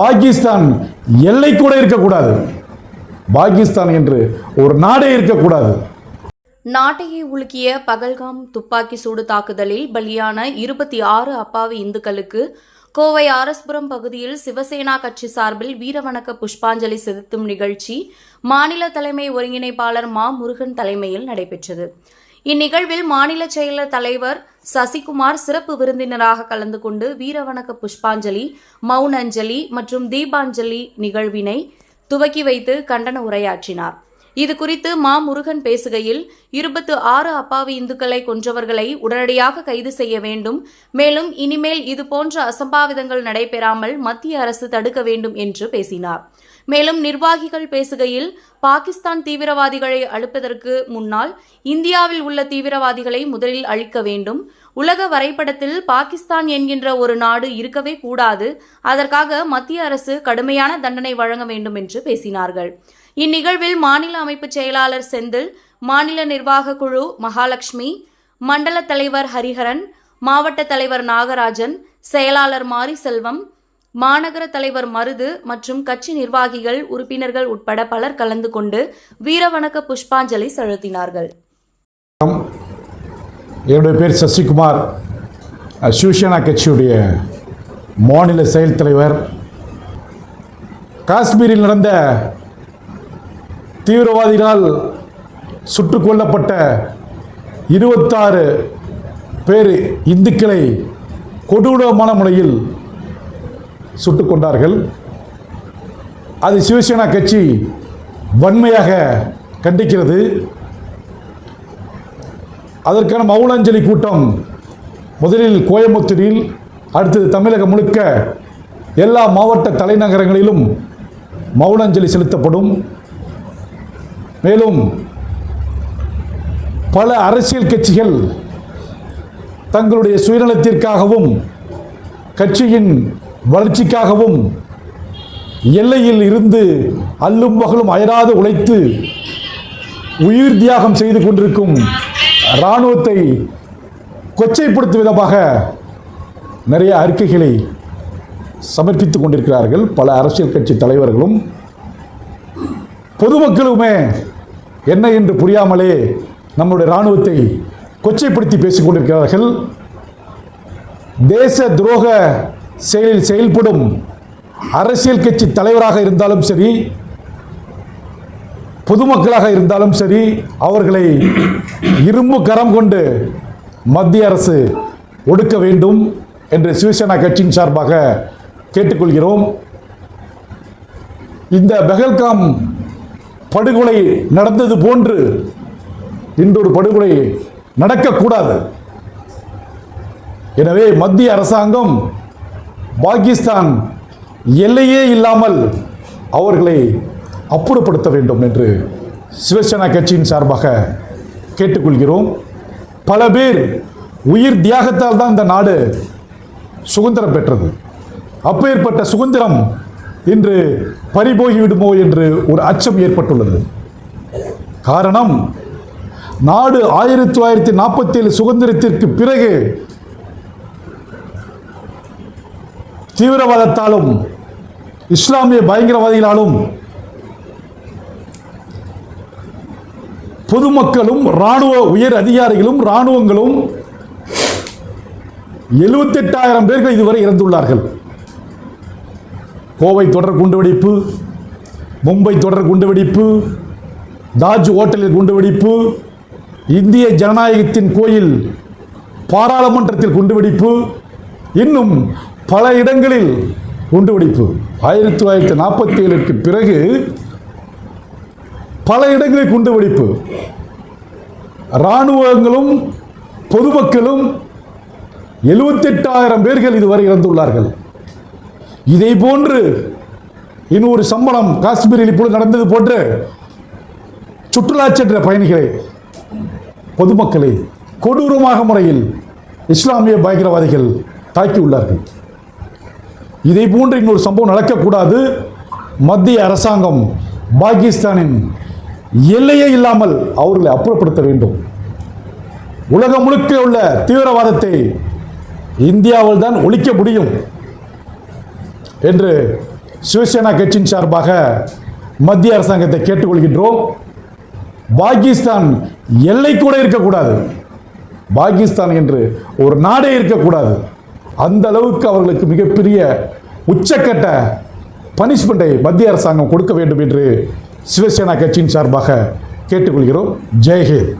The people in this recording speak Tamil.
பாகிஸ்தான் எல்லை கூட இருக்கக்கூடாது. பாகிஸ்தான் என்று ஒரு நாடே இருக்கக்கூடாது. நாட்டையே உலுக்கிய பகல்காம் துப்பாக்கி சூடு தாக்குதலில் பலியான இருபத்தி ஆறு அப்பாவி இந்துக்களுக்கு கோவை ஆரஸ்புரம் பகுதியில் சிவசேனா கட்சி சார்பில் வீரவணக்க புஷ்பாஞ்சலி செலுத்தும் நிகழ்ச்சி மாநில தலைமை ஒருங்கிணைப்பாளர் மா முருகன் தலைமையில் நடைபெற்றது. இந்நிகழ்வில் மாநில செயலர் தலைவர் சசிகுமார் சிறப்பு விருந்தினராக கலந்து கொண்டு வீரவணக்க புஷ்பாஞ்சலி மௌன அஞ்சலி மற்றும் தீபாஞ்சலி நிகழ்வினை துவக்கி வைத்து கண்டன உரையாற்றினார். இது குறித்து மா முருகன் பேசுகையில் இருபத்து ஆறு அப்பாவி இந்துக்களை கொன்றவர்களை உடனடியாக கைது செய்ய வேண்டும். மேலும் இனிமேல் இதுபோன்ற அசம்பாவிதங்கள் நடைபெறாமல் மத்திய அரசு தடுக்க வேண்டும் என்று பேசினார். மேலும் நிர்வாகிகள் பேசுகையில் பாகிஸ்தான் தீவிரவாதிகளை அழிப்பதற்கு முன்னால் இந்தியாவில் உள்ள தீவிரவாதிகளை முதலில் அழிக்க வேண்டும். உலக வரைபடத்தில் பாகிஸ்தான் என்கின்ற ஒரு நாடு இருக்கவே கூடாது. அதற்காக மத்திய அரசு கடுமையான தண்டனை வழங்க வேண்டும் என்று பேசினார்கள். இந்நிகழ்வில் மாநில அமைப்பு செயலாளர் செந்தில் மாநில நிர்வாக குழு மகாலட்சுமி மண்டல தலைவர் ஹரிஹரன் மாவட்ட தலைவர் நாகராஜன் செயலாளர் மாரி செல்வம் மாநகர தலைவர் மருது மற்றும் கட்சி நிர்வாகிகள் உறுப்பினர்கள் உட்பட பலர் கலந்து கொண்டு வீரவணக்க புஷ்பாஞ்சலி செலுத்தினார்கள். என்னுடைய பேர் சசிகுமார். சிவசேனா கட்சியுடைய மாநில செயல் தலைவர். காஷ்மீரில் நடந்த தீவிரவாதிகளால் சுட்டு கொல்லப்பட்ட இருபத்தாறு பேர் இந்துக்களை கொடூரமான முறையில் சுட்டு கொண்டார்கள். அது சிவசேனா கட்சி வன்மையாக கண்டிக்கிறது. அதற்கான மௌனாஞ்சலி கூட்டம் முதலில் கோயம்புத்தூரில் அடுத்தது தமிழகம் முழுக்க எல்லா மாவட்ட தலைநகரங்களிலும் மௌனாஞ்சலி செலுத்தப்படும். மேலும் பல அரசியல் கட்சிகள் தங்களுடைய சுயநலத்திற்காகவும் கட்சியின் வளர்ச்சிக்காகவும் எல்லையில் இருந்து அல்லும் பகலும் அயராது உழைத்து உயிர் தியாகம் செய்து கொண்டிருக்கும் இராணுவத்தை கொச்சைப்படுத்தும் விதமாக நிறைய அறிக்கைகளை சமர்ப்பித்துக் கொண்டிருக்கிறார்கள். பல அரசியல் கட்சி தலைவர்களும் பொதுமக்களுமே என்ன என்று புரியாமலே நம்முடைய இராணுவத்தை கொச்சைப்படுத்தி பேசிக் கொண்டிருக்கிறார்கள் தேச துரோக செயலில் செயல்படும் அரசியல் கட்சி தலைவராக இருந்தாலும் சரி பொதுமக்களாக இருந்தாலும் சரி அவர்களை இரும்பு கரம் கொண்டு மத்திய அரசு ஒடுக்க வேண்டும் என்று சிவசேனா கட்சியின் சார்பாக கேட்டுக்கொள்கிறோம். இந்த பெஹல்காம் படுகொலை நடந்தது போன்று இன்றொரு படுகொலை நடக்கக்கூடாது. எனவே மத்திய அரசாங்கம் பாகிஸ்தான் எல்லையே இல்லாமல் அவர்களை அப்புறப்படுத்த வேண்டும் என்று சிவசேனா கட்சியின் சார்பாக கேட்டுக்கொள்கிறோம். பல பேர் உயிர் தியாகத்தால் தான் இந்த நாடு சுதந்திரம் பெற்றது. அப்பேற்பட்ட சுதந்திரம் இன்று பறிபோகிவிடுமோ என்று ஒரு அச்சம் ஏற்பட்டுள்ளது. காரணம் நாடு ஆயிரத்தி தொள்ளாயிரத்தி நாற்பத்தி ஏழு சுதந்திரத்திற்கு பிறகு தீவிரவாதத்தாலும் இஸ்லாமிய பயங்கரவாதிகளாலும் பொதுமக்களும் இராணுவ உயர் அதிகாரிகளும் இராணுவங்களும் எழுபத்தெட்டாயிரம் பேர்கள் இதுவரை இறந்துள்ளார்கள். கோவை தொடர் குண்டுவெடிப்பு மும்பை தொடர் குண்டுவெடிப்பு தாஜ் ஹோட்டலில் குண்டுவெடிப்பு இந்திய ஜனநாயகத்தின் கோயில் பாராளுமன்றத்தில் குண்டுவெடிப்பு இன்னும் பல இடங்களில் குண்டுவெடிப்பு. ஆயிரத்தி தொள்ளாயிரத்தி நாற்பத்தி ஏழுக்கு பிறகு பல இடங்களில் குண்டுவெடிப்பு. இராணுவங்களும் பொதுமக்களும் எழுபத்தெட்டாயிரம் பேர்கள் இதுவரை இறந்துள்ளார்கள். இதே போன்று இன்னொரு சம்பளம் காஷ்மீரில் இப்பொழுது நடந்தது போன்று சுற்றுலா சென்ற பயணிகளை பொதுமக்களை கொடூரமாக முறையில் இஸ்லாமிய பயங்கரவாதிகள் தாக்கியுள்ளார்கள். இதே போன்று இன்னொரு சம்பவம் நடக்கக்கூடாது. மத்திய அரசாங்கம் பாகிஸ்தானின் எல்லையே இல்லாமல் அவர்களை அப்புறப்படுத்த வேண்டும். உலகம் முழுக்க உள்ள தீவிரவாதத்தை இந்தியாவில் தான் ஒழிக்க முடியும். என்று சிவசேனா கட்சியின் சார்பாக மத்திய அரசாங்கத்தை கேட்டுக்கொள்கின்றோம். பாகிஸ்தான் எல்லை கூட இருக்கக்கூடாது. பாகிஸ்தான் என்று ஒரு நாடே இருக்கக்கூடாது. அந்த அளவுக்கு அவர்களுக்கு மிகப்பெரிய உச்சக்கட்ட பனிஷ்மெண்ட்டை மத்திய அரசாங்கம் கொடுக்க வேண்டும் என்று சிவசேனா கட்சியின் சார்பாக கேட்டுக்கொள்கிறோம். ஜெய்ஹிந்த்